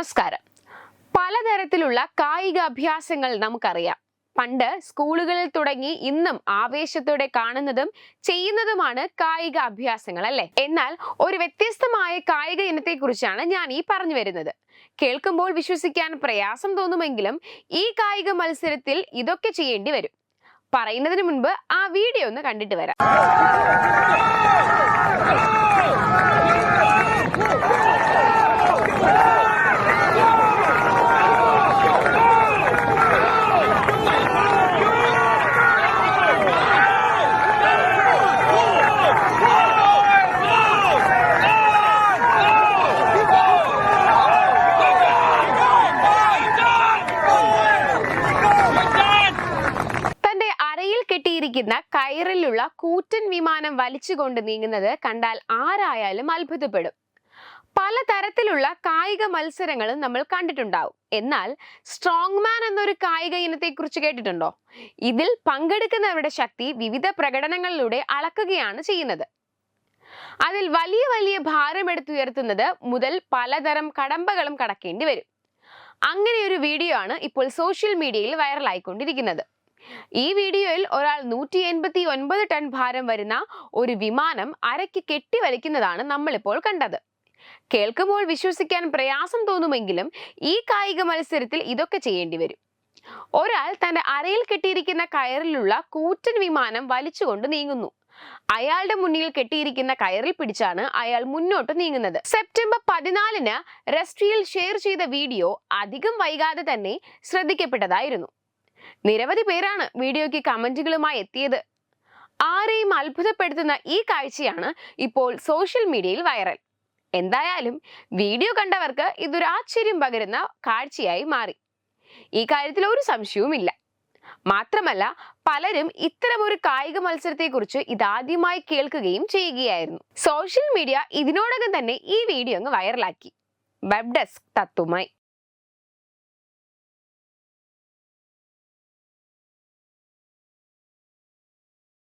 നമസ്കാരം. പലതരത്തിലുള്ള കായിക അഭ്യാസങ്ങൾ നമുക്കറിയാം. പണ്ട് സ്കൂളുകളിൽ തുടങ്ങി ഇന്നും ആവേശത്തോടെ കാണുന്നതും ചെയ്യുന്നതുമാണ് കായിക അഭ്യാസങ്ങൾ അല്ലെ? എന്നാൽ ഒരു വ്യത്യസ്തമായ കായിക ഇനത്തെ കുറിച്ചാണ് ഞാൻ ഈ പറഞ്ഞു വരുന്നത്. കേൾക്കുമ്പോൾ വിശ്വസിക്കാൻ പ്രയാസം തോന്നുമെങ്കിലും ഈ കായിക മത്സരത്തിൽ ഇതൊക്കെ ചെയ്യേണ്ടി വരും. പറയുന്നതിന് മുൻപ് ആ വീഡിയോ ഒന്ന് കണ്ടിട്ട് വരാം. കെട്ടിയിരിക്കുന്ന കയറിലുള്ള കൂറ്റൻ വിമാനം വലിച്ചുകൊണ്ട് നീങ്ങുന്നത് കണ്ടാൽ ആരായാലും അത്ഭുതപ്പെടും. പലതരത്തിലുള്ള കായിക മത്സരങ്ങളും നമ്മൾ കണ്ടിട്ടുണ്ടാവും. എന്നാൽ സ്ട്രോങ് മാൻ എന്നൊരു കായിക ഇനത്തെ കുറിച്ച് കേട്ടിട്ടുണ്ടോ? ഇതിൽ പങ്കെടുക്കുന്നവരുടെ ശക്തി വിവിധ പ്രകടനങ്ങളിലൂടെ അളക്കുകയാണ് ചെയ്യുന്നത്. അതിൽ വലിയ വലിയ ഭാരം എടുത്തുയർത്തുന്നത് മുതൽ പലതരം കടമ്പകളും കടക്കേണ്ടി വരും. അങ്ങനെ ഒരു വീഡിയോ ആണ് ഇപ്പോൾ സോഷ്യൽ മീഡിയയിൽ വൈറലായിക്കൊണ്ടിരിക്കുന്നത്. ഈ വീഡിയോയിൽ ഒരാൾ നൂറ്റി എൺപത്തി ഒൻപത് ടൺ ഭാരം വരുന്ന ഒരു വിമാനം അരയ്ക്ക് കെട്ടിവലിക്കുന്നതാണ് നമ്മളിപ്പോൾ കണ്ടത്. കേൾക്കുമ്പോൾ വിശ്വസിക്കാൻ പ്രയാസം തോന്നുമെങ്കിലും ഈ കായിക മത്സരത്തിൽ ഇതൊക്കെ ചെയ്യേണ്ടി വരും. ഒരാൾ തന്റെ അരയിൽ കെട്ടിയിരിക്കുന്ന കയറിലുള്ള കൂറ്റൻ വിമാനം വലിച്ചുകൊണ്ട് നീങ്ങുന്നു. അയാളുടെ മുന്നിൽ കെട്ടിയിരിക്കുന്ന കയറിൽ പിടിച്ചാണ് അയാൾ മുന്നോട്ട് നീങ്ങുന്നത്. സെപ്റ്റംബർ പതിനാലിന് റെസ്ട്രിയിൽ ഷെയർ ചെയ്ത വീഡിയോ അധികം വൈകാതെ തന്നെ ശ്രദ്ധിക്കപ്പെട്ടതായിരുന്നു. നിരവധി പേരാണ് വീഡിയോയ്ക്ക് കമന്റുകളുമായി എത്തിയത്. ആരെയും അത്ഭുതപ്പെടുത്തുന്ന ഈ കാഴ്ചയാണ് ഇപ്പോൾ സോഷ്യൽ മീഡിയയിൽ വൈറൽ. എന്തായാലും വീഡിയോ കണ്ടവർക്ക് ഇതൊരു ആശ്ചര്യം പകരുന്ന കാഴ്ചയായി മാറി. ഈ കാര്യത്തിൽ ഒരു സംശയവുമില്ല. മാത്രമല്ല പലരും ഇത്തരമൊരു കായിക മത്സരത്തെക്കുറിച്ച് ഇതാദ്യമായി കേൾക്കുകയും ചെയ്യുകയായിരുന്നു. സോഷ്യൽ മീഡിയ ഇതിനോടകം തന്നെ ഈ വീഡിയോ അങ്ങ് വൈറലാക്കി. Web desk തത്തുമായി